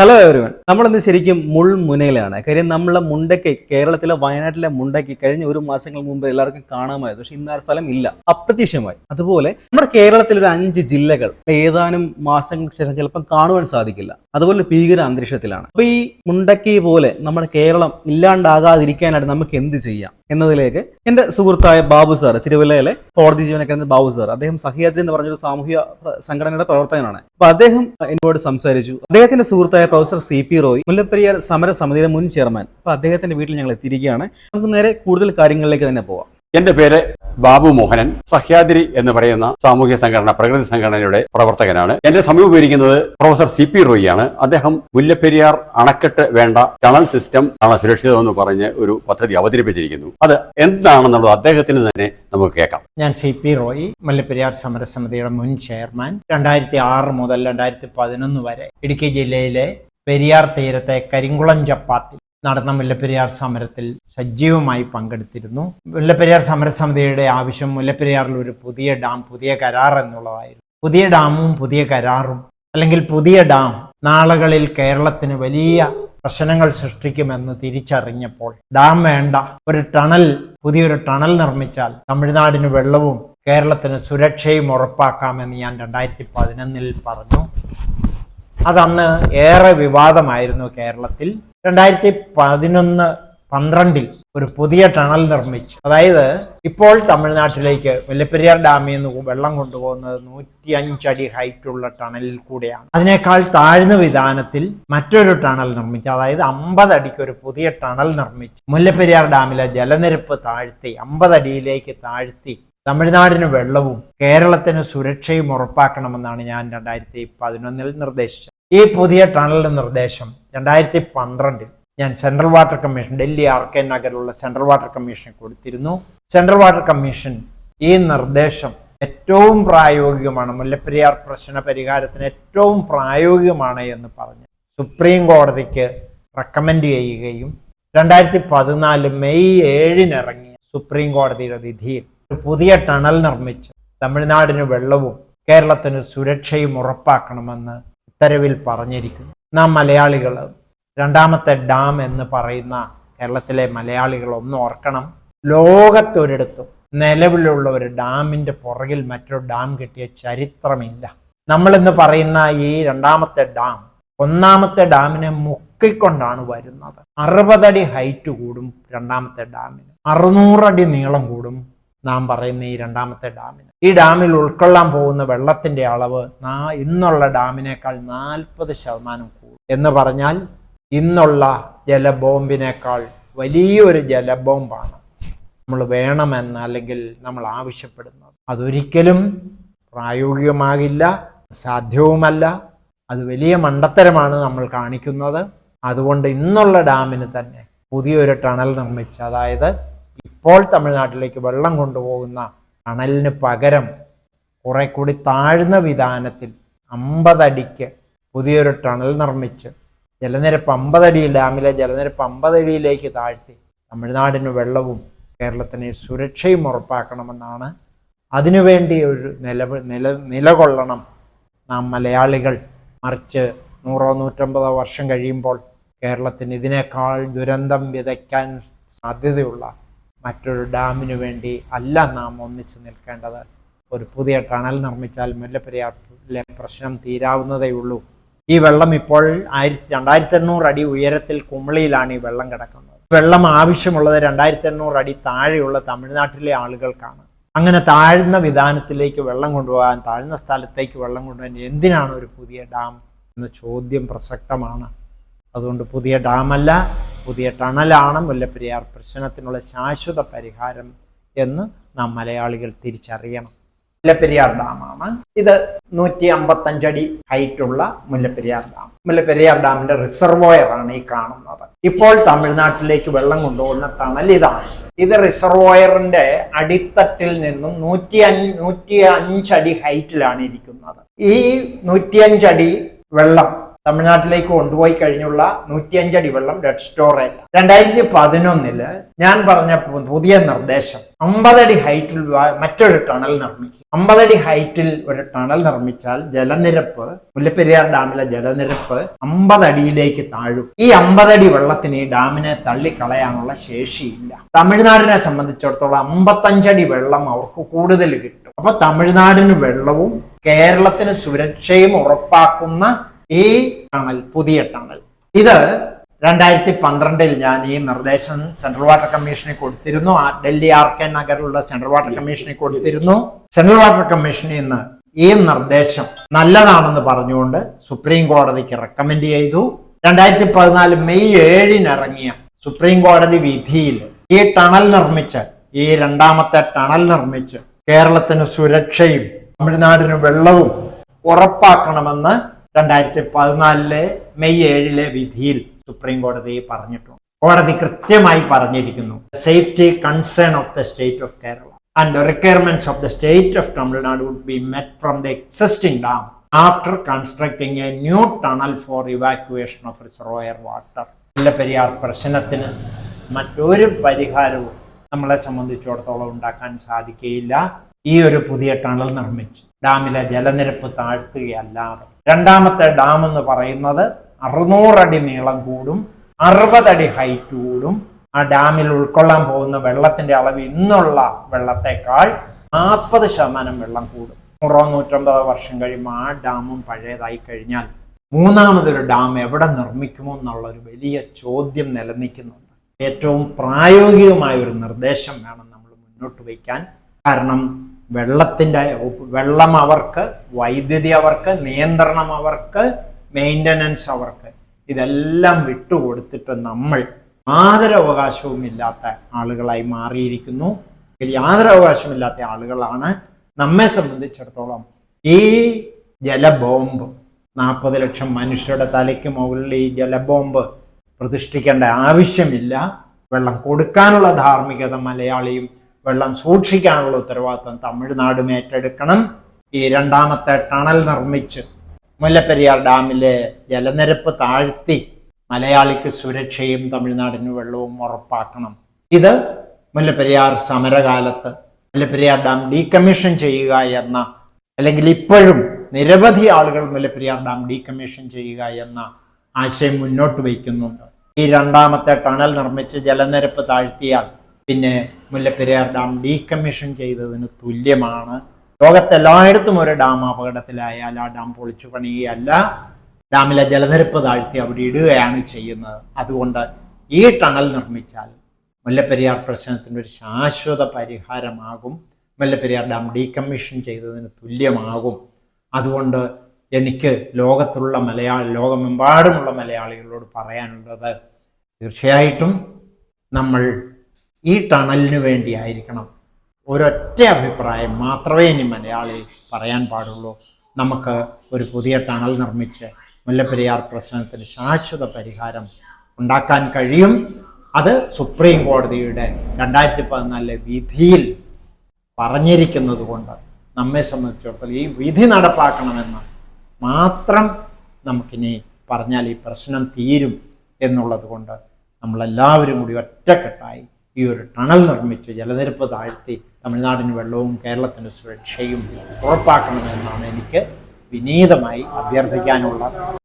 Hello everyone നമ്മളിന്ന് ശരിക്കും മുൾമുനയിലാണ്. കാര്യം നമ്മളെ മുണ്ടയ്ക്ക് കേരളത്തിലെ വയനാട്ടിലെ മുണ്ടയ്ക്ക് കഴിഞ്ഞ ഒരു മാസങ്ങൾ മുമ്പ് എല്ലാവർക്കും കാണാമായിരുന്നു. പക്ഷെ ഇന്ന് ആ സ്ഥലം ഇല്ല. അപ്രത്യക്ഷമായി. അതുപോലെ നമ്മുടെ കേരളത്തിൽ ഒരു അഞ്ച് ജില്ലകൾ ഏതാനും മാസങ്ങൾക്ക് ശേഷം ചിലപ്പം കാണുവാൻ സാധിക്കില്ല. അതുപോലെ ഭീകര അന്തരീക്ഷത്തിലാണ്. അപ്പൊ ഈ മുണ്ടക്കി പോലെ നമ്മുടെ കേരളം ഇല്ലാണ്ടാകാതിരിക്കാനായിട്ട് നമുക്ക് എന്ത് ചെയ്യാം? എന്നതിലേക്ക് എന്റെ സുഹൃത്തായ ബാബു സാർ തിരുവല്ലയിലെ കോടതി ജീവനക്കാരൻ ബാബു സാർ അദ്ദേഹം സഹ്യാദ്രി എന്ന് പറഞ്ഞൊരു സാമൂഹ്യ സംഘടനയുടെ പ്രവർത്തകനാണ്. അപ്പൊ അദ്ദേഹം എന്നോട് സംസാരിച്ചു. അദ്ദേഹത്തിന്റെ സുഹൃത്തായ professor C P Roy Mullaperiyar സമര സമിതിയുടെ മുൻ ചെയർമാൻ. അപ്പൊ അദ്ദേഹത്തിന്റെ വീട്ടിൽ ഞങ്ങൾ എത്തിയിരിക്കുകയാണ്. നമുക്ക് നേരെ കൂടുതൽ കാര്യങ്ങളിലേക്ക് തന്നെ പോവാം. എന്റെ പേര് ബാബു മോഹനൻ. സഹ്യാദ്രി എന്ന് പറയുന്ന സാമൂഹ്യ സംഘടന പ്രകൃതി സംഘടനയുടെ പ്രവർത്തകനാണ്. എന്റെ സമീപിക്കുന്നത് പ്രൊഫസർ സി പി റോയിയാണ് അദ്ദേഹം മുല്ലപ്പെരിയാർ അണക്കെട്ട് വേണ്ട ടണൽ സിസ്റ്റം ആണ് സുരക്ഷിതമെന്ന് പറഞ്ഞ് ഒരു പദ്ധതി അവതരിപ്പിച്ചിരിക്കുന്നു. അത് എന്താണെന്നുള്ളത് അദ്ദേഹത്തിന് തന്നെ നമുക്ക് കേൾക്കാം. ഞാൻ സി പി റോയി മുല്ലപ്പെരിയാർ സമരസമിതിയുടെ മുൻ ചെയർമാൻ. രണ്ടായിരത്തി ആറ് മുതൽ രണ്ടായിരത്തി പതിനൊന്ന് വരെ ഇടുക്കി ജില്ലയിലെ പെരിയാർ തീരത്തെ കരിങ്കുളം ചപ്പാത്തിൽ നടന്ന മുല്ലപ്പെരിയാർ സമരത്തിൽ സജീവമായി പങ്കെടുത്തിരുന്നു. മുല്ലപ്പെരിയാർ സമരസമിതിയുടെ ആവശ്യം മുല്ലപ്പെരിയാറിൽ ഒരു പുതിയ ഡാം പുതിയ കരാർ എന്നുള്ളതായിരുന്നു. പുതിയ ഡാമും പുതിയ കരാറും അല്ലെങ്കിൽ പുതിയ ഡാം നാളുകളിൽ കേരളത്തിന് വലിയ പ്രശ്നങ്ങൾ സൃഷ്ടിക്കുമെന്ന് തിരിച്ചറിഞ്ഞപ്പോൾ ഡാം വേണ്ട ഒരു ടണൽ പുതിയൊരു ടണൽ നിർമ്മിച്ചാൽ തമിഴ്നാടിന് വെള്ളവും കേരളത്തിന് സുരക്ഷയും ഉറപ്പാക്കാമെന്ന് ഞാൻ രണ്ടായിരത്തി പതിനൊന്നിൽ പറഞ്ഞു. അതന്ന് ഏറെ വിവാദമായിരുന്നു കേരളത്തിൽ. രണ്ടായിരത്തി പതിനൊന്ന് പന്ത്രണ്ടിൽ ഒരു പുതിയ ടണൽ നിർമ്മിച്ചു. അതായത് ഇപ്പോൾ തമിഴ്നാട്ടിലേക്ക് വെല്ലപ്പെരിയാർ ഡാമിൽ നിന്ന് വെള്ളം കൊണ്ടുപോകുന്നത് നൂറ്റി അഞ്ചടി ഹൈറ്റുള്ള ടണലിൽ കൂടെയാണ്. അതിനേക്കാൾ താഴ്ന്ന വിധാനത്തിൽ മറ്റൊരു ടണൽ നിർമ്മിച്ചു. അതായത് അമ്പത് അടിക്ക് ഒരു പുതിയ ടണൽ നിർമ്മിച്ചു. മുല്ലപ്പെരിയാർ ഡാമിലെ ജലനിരപ്പ് താഴ്ത്തി അമ്പത് അടിയിലേക്ക് താഴ്ത്തി. തമിഴ്നാടിന് വെള്ളവും കേരളത്തിന് സുരക്ഷയും ഉറപ്പാക്കണമെന്നാണ് ഞാൻ രണ്ടായിരത്തി പതിനൊന്നിൽ നിർദ്ദേശിച്ചത്. ഈ പുതിയ ടണലിന്റെ നിർദ്ദേശം രണ്ടായിരത്തി പന്ത്രണ്ടിൽ ഞാൻ central water commission Delhi R K നഗറിലുള്ള central water കമ്മീഷന് കൊടുത്തിരുന്നു. സെൻട്രൽ വാട്ടർ കമ്മീഷൻ ഈ നിർദ്ദേശം ഏറ്റവും പ്രായോഗികമാണ്. മുല്ലപ്പെരിയാർ പ്രശ്ന പരിഹാരത്തിന് ഏറ്റവും പ്രായോഗികമാണ് എന്ന് പറഞ്ഞ്. സുപ്രീം കോടതിക്ക് റെക്കമെൻഡ് ചെയ്യുകയും രണ്ടായിരത്തി പതിനാല് മെയ് ഏഴിനിറങ്ങിയ സുപ്രീം കോടതിയുടെ വിധിയിൽ ഒരു പുതിയ ടണൽ നിർമ്മിച്ച്. തമിഴ്നാടിന് വെള്ളവും കേരളത്തിന് സുരക്ഷയും ഉറപ്പാക്കണമെന്ന് ഉത്തരവിൽ പറഞ്ഞിരിക്കുന്നു. നാം മലയാളികൾ രണ്ടാമത്തെ ഡാം എന്ന് പറയുന്ന കേരളത്തിലെ മലയാളികൾ ഒന്ന് ഓർക്കണം. ലോകത്തൊരിടത്തും നിലവിലുള്ള ഒരു ഡാമിന്റെ പുറകിൽ മറ്റൊരു ഡാം കിട്ടിയ ചരിത്രമില്ല. നമ്മളിന്ന് പറയുന്ന ഈ രണ്ടാമത്തെ ഡാം ഒന്നാമത്തെ ഡാമിനെ മുക്കിക്കൊണ്ടാണ് വരുന്നത്. അറുപതടി ഹൈറ്റ് കൂടും രണ്ടാമത്തെ ഡാമിന്. അറുന്നൂറടി നീളം കൂടും നാം പറയുന്ന ഈ രണ്ടാമത്തെ ഡാമിന്. ഈ ഡാമിൽ ഉൾക്കൊള്ളാൻ പോകുന്ന വെള്ളത്തിന്റെ അളവ് നാ- ഇന്നുള്ള ഡാമിനേക്കാൾ നാൽപ്പത് ശതമാനം കൂടും. എന്ന് പറഞ്ഞാൽ ഇന്നുള്ള ജലബോംബിനേക്കാൾ വലിയൊരു ജലബോംബാണ് നമ്മൾ വേണമെന്ന് അല്ലെങ്കിൽ നമ്മൾ ആവശ്യപ്പെടുന്നത്. അതൊരിക്കലും പ്രായോഗികമാകില്ല സാധ്യവുമല്ല. അത് വലിയ മണ്ടത്തരമാണ് നമ്മൾ കാണിക്കുന്നത്. അതുകൊണ്ട് ഇന്നുള്ള ഡാമിന് തന്നെ പുതിയൊരു ടണൽ നിർമ്മിച്ച് അതായത് ഇപ്പോൾ തമിഴ്നാട്ടിലേക്ക് വെള്ളം കൊണ്ടുപോകുന്ന ടണലിന് പകരം കുറെ കൂടി താഴ്ന്ന വിധാനത്തിൽ അമ്പതടിക്ക് പുതിയൊരു ടണൽ നിർമ്മിച്ച് ജലനിരപ്പ് അമ്പതടി ഡാമിലെ ജലനിരപ്പ് അമ്പതടിയിലേക്ക് താഴ്ത്തി തമിഴ്നാടിന് വെള്ളവും കേരളത്തിന് സുരക്ഷയും ഉറപ്പാക്കണമെന്നാണ്. അതിനുവേണ്ടി ഒരു നില നില നിലകൊള്ളണം നാം മലയാളികൾ. മറിച്ച് നൂറോ നൂറ്റമ്പതോ വർഷം കഴിയുമ്പോൾ കേരളത്തിന് ഇതിനേക്കാൾ ദുരന്തം വിതയ്ക്കാൻ സാധ്യതയുള്ള മറ്റൊരു ഡാമിനു വേണ്ടി അല്ല നാം ഒന്നിച്ചു നിൽക്കേണ്ടത്. ഒരു പുതിയ ടണൽ നിർമ്മിച്ചാൽ മുല്ലപ്പെരിയാറിലെ പ്രശ്നം തീരാവുന്നതേ ഉള്ളൂ. ഈ വെള്ളം ഇപ്പോൾ ആയിരത്തി രണ്ടായിരത്തി എണ്ണൂറ് അടി ഉയരത്തിൽ കുമളിയിലാണ് ഈ വെള്ളം കിടക്കുന്നത്. വെള്ളം ആവശ്യമുള്ളത് രണ്ടായിരത്തി എണ്ണൂറ് അടി താഴെയുള്ള തമിഴ്നാട്ടിലെ ആളുകൾക്കാണ്. അങ്ങനെ താഴ്ന്ന വിധാനത്തിലേക്ക് വെള്ളം കൊണ്ടുപോകാൻ താഴ്ന്ന സ്ഥലത്തേക്ക് വെള്ളം കൊണ്ടുപോകാൻ എന്തിനാണ് ഒരു പുതിയ ഡാം? എന്ന ചോദ്യം പ്രസക്തമാണ്. അതുകൊണ്ട് പുതിയ ഡാമല്ല പുതിയ ടണലാണ് മുല്ലപ്പെരിയാർ പ്രശ്നത്തിനുള്ള ശാശ്വത പരിഹാരം എന്ന് നാം മലയാളികൾ തിരിച്ചറിയണം. മുല്ലപ്പെരിയാർ ഡാമാണ്. ഇത് നൂറ്റി അമ്പത്തഞ്ചടി ഹൈറ്റുള്ള മുല്ലപ്പെരിയാർ ഡാം. മുല്ലപ്പെരിയാർ ഡാമിന്റെ റിസർവോയർ ആണ് ഈ കാണുന്നത്. ഇപ്പോൾ തമിഴ്നാട്ടിലേക്ക് വെള്ളം കൊണ്ടുപോകുന്ന ടണൽ ഇതാണ്. ഇത് റിസർവോയറിന്റെ അടിത്തട്ടിൽ നിന്നും നൂറ്റി അഞ്ച് നൂറ്റി അഞ്ചടി ഹൈറ്റിലാണ് ഇരിക്കുന്നത്. ഈ നൂറ്റിയഞ്ചടി വെള്ളം തമിഴ്നാട്ടിലേക്ക് കൊണ്ടുപോയി കഴിഞ്ഞുള്ള നൂറ്റിയഞ്ചടി വെള്ളം ഡെഡ് സ്റ്റോറേജ് രണ്ടായിരത്തി പതിനൊന്നിൽ ഞാൻ പറഞ്ഞ പുതിയ നിർദ്ദേശം അമ്പതടി ഹൈറ്റിൽ മറ്റൊരു ടണൽ നിർമ്മിക്കും. അമ്പതടി ഹൈറ്റിൽ ഒരു ടണൽ നിർമ്മിച്ചാൽ ജലനിരപ്പ് മുല്ലപ്പെരിയാർ ഡാമിലെ ജലനിരപ്പ് അമ്പതടിയിലേക്ക് താഴും. ഈ അമ്പതടി വെള്ളത്തിന് ഈ ഡാമിനെ തള്ളിക്കളയാനുള്ള ശേഷിയില്ല. തമിഴ്നാടിനെ സംബന്ധിച്ചിടത്തോളം അമ്പത്തഞ്ചടി വെള്ളം അവർക്ക് കൂടുതൽ കിട്ടും. അപ്പൊ തമിഴ്നാടിന് വെള്ളവും കേരളത്തിന് സുരക്ഷയും ഉറപ്പാക്കുന്ന ഈ ടണൽ പുതിയ ടണൽ ഇത് രണ്ടായിരത്തി പന്ത്രണ്ടിൽ ഞാൻ ഈ നിർദ്ദേശം സെൻട്രൽ വാട്ടർ കമ്മീഷനെ കൊടുത്തിരുന്നു. ഡൽഹി ആർ കെ നഗറിലുള്ള സെൻട്രൽ വാട്ടർ കമ്മീഷനെ കൊടുത്തിരുന്നു. സെൻട്രൽ വാട്ടർ കമ്മീഷനിൽ നിന്ന് ഈ നിർദ്ദേശം നല്ലതാണെന്ന് പറഞ്ഞുകൊണ്ട് സുപ്രീം കോടതിക്ക് റെക്കമെൻഡ് ചെയ്തു. രണ്ടായിരത്തി പതിനാല് മെയ് ഏഴിന് ഇറങ്ങിയ സുപ്രീം കോടതി വിധിയിൽ ഈ ടണൽ നിർമ്മിച്ച് ഈ രണ്ടാമത്തെ ടണൽ നിർമ്മിച്ച് കേരളത്തിന് സുരക്ഷയും തമിഴ്നാടിന് വെള്ളവും ഉറപ്പാക്കണമെന്ന് രണ്ടായിരത്തി പതിനാലിലെ മെയ് ഏഴിലെ വിധിയിൽ സുപ്രീം കോടതി പറഞ്ഞിട്ടുണ്ട്. കോടതി കൃത്യമായി പറഞ്ഞിരിക്കുന്നു safety concern of the state of Kerala and the requirements of the state of Tamil Nadu would be met from the existing dam after constructing a new tunnel for evacuation of reservoir water Mullaperiyar പ്രശ്നത്തിന് മറ്റൊരു പരിഹാരവും നമ്മളെ സംബന്ധിച്ചിടത്തോളം ഉണ്ടാക്കാൻ സാധിക്കുകയില്ല. ഈ ഒരു പുതിയ ടണൽ നിർമ്മിച്ച് ഡാമിലെ ജലനിരപ്പ് താഴ്ത്തുകയല്ലാതെ രണ്ടാമത്തെ ഡാം എന്ന് പറയുന്നത് അറുന്നൂറടി നീളം കൂടും അറുപതടി ഹൈറ്റ് കൂടും. ആ ഡാമിൽ ഉൾക്കൊള്ളാൻ പോകുന്ന വെള്ളത്തിന്റെ അളവ് ഇന്നുള്ള വെള്ളത്തെക്കാൾ നാൽപ്പത് ശതമാനം വെള്ളം കൂടും. നൂറോ നൂറ്റമ്പതോ വർഷം കഴിയുമ്പോൾ ആ ഡാമും പഴയതായി കഴിഞ്ഞാൽ മൂന്നാമതൊരു ഡാം എവിടെ നിർമ്മിക്കുമോ എന്നുള്ള ഒരു വലിയ ചോദ്യം നിലനിൽക്കുന്നുണ്ട്. ഏറ്റവും പ്രായോഗികമായ ഒരു നിർദ്ദേശം വേണം നമ്മൾ മുന്നോട്ട് വയ്ക്കാൻ. കാരണം വെള്ളത്തിന്റെ വെള്ളം അവർക്ക് വൈദ്യുതി അവർക്ക് നിയന്ത്രണം അവർക്ക് മെയിന്റനൻസ് അവർക്ക്. ഇതെല്ലാം വിട്ടുകൊടുത്തിട്ട് നമ്മൾ യാതൊരവകാശവും ഇല്ലാത്ത ആളുകളായി മാറിയിരിക്കുന്നു. യാതൊരു അവകാശമില്ലാത്ത ആളുകളാണ് നമ്മെ സംബന്ധിച്ചിടത്തോളം ഈ ജലബോംബ് നാൽപ്പത് ലക്ഷം മനുഷ്യരുടെ തലയ്ക്ക് മുകളിൽ ഈ ജലബോംബ് പ്രതിഷ്ഠിക്കേണ്ട ആവശ്യമില്ല. വെള്ളം കൊടുക്കാനുള്ള ധാർമ്മികത മലയാളിയും വെള്ളം സൂക്ഷിക്കാനുള്ള ഉത്തരവാദിത്വം തമിഴ്നാടും ഏറ്റെടുക്കണം. ഈ രണ്ടാമത്തെ ടണൽ നിർമ്മിച്ച് മുല്ലപ്പെരിയാർ ഡാമിലെ ജലനിരപ്പ് താഴ്ത്തി മലയാളിക്ക് സുരക്ഷയും തമിഴ്നാടിന് വെള്ളവും ഉറപ്പാക്കണം. ഇത് മുല്ലപ്പെരിയാർ സമരകാലത്ത് മുല്ലപ്പെരിയാർ ഡാം ഡീകമ്മീഷൻ ചെയ്യുക എന്ന അല്ലെങ്കിൽ ഇപ്പോഴും നിരവധി ആളുകൾ മുല്ലപ്പെരിയാർ ഡാം ഡീകമ്മീഷൻ ചെയ്യുക എന്ന ആശയം മുന്നോട്ട് വയ്ക്കുന്നുണ്ട്. ഈ രണ്ടാമത്തെ ടണൽ നിർമ്മിച്ച് ജലനിരപ്പ് താഴ്ത്തിയാൽ പിന്നെ മുല്ലപ്പെരിയാർ ഡാം ഡീകമ്മീഷൻ ചെയ്തതിന് തുല്യമാണ്. ലോകത്തെല്ലായിടത്തും ഒരു ഡാം അപകടത്തിലായാൽ ആ ഡാം പൊളിച്ചു പണിയുകയല്ല. ഡാമിലെ ജലനിരപ്പ് താഴ്ത്തി അവിടെ ഇടുകയാണ് ചെയ്യുന്നത്. അതുകൊണ്ട് ഈ ടണൽ നിർമ്മിച്ചാൽ മുല്ലപ്പെരിയാർ പ്രശ്നത്തിന്റെ ഒരു ശാശ്വത പരിഹാരമാകും. മുല്ലപ്പെരിയാർ ഡാം ഡീകമ്മീഷൻ ചെയ്തതിന് തുല്യമാകും. അതുകൊണ്ട് എനിക്ക് ലോകത്തുള്ള മലയാളി ലോകമെമ്പാടുമുള്ള മലയാളികളോട് പറയാനുള്ളത് തീർച്ചയായിട്ടും നമ്മൾ ഈ ടണലിന് വേണ്ടി ആയിരിക്കണം. ഒരൊറ്റ അഭിപ്രായം മാത്രമേ ഇനി മലയാളി പറയാൻ പാടുള്ളൂ. നമുക്ക് ഒരു പുതിയ ടണൽ നിർമ്മിച്ച് മുല്ലപ്പെരിയാർ പ്രശ്നത്തിന് ശാശ്വത പരിഹാരം ഉണ്ടാക്കാൻ കഴിയും. അത് സുപ്രീം കോടതിയുടെ രണ്ടായിരത്തി പതിനാലിലെ വിധിയിൽ പറഞ്ഞിരിക്കുന്നത് കൊണ്ട് നമ്മെ സംബന്ധിച്ചിടത്തോളം ഈ വിധി നടപ്പാക്കണമെന്ന് മാത്രം നമുക്കിനി പറഞ്ഞാൽ ഈ പ്രശ്നം തീരും എന്നുള്ളത് കൊണ്ട് നമ്മളെല്ലാവരും കൂടി ഒറ്റക്കെട്ടായി ഈ ഒരു ടണൽ നിർമ്മിച്ച് ജലനിരപ്പ് താഴ്ത്തി തമിഴ്നാടിന് വെള്ളവും കേരളത്തിന് സുരക്ഷയും ഉറപ്പാക്കണമെന്നാണ് എനിക്ക് വിനീതമായി അഭ്യർത്ഥിക്കാനുള്ളത്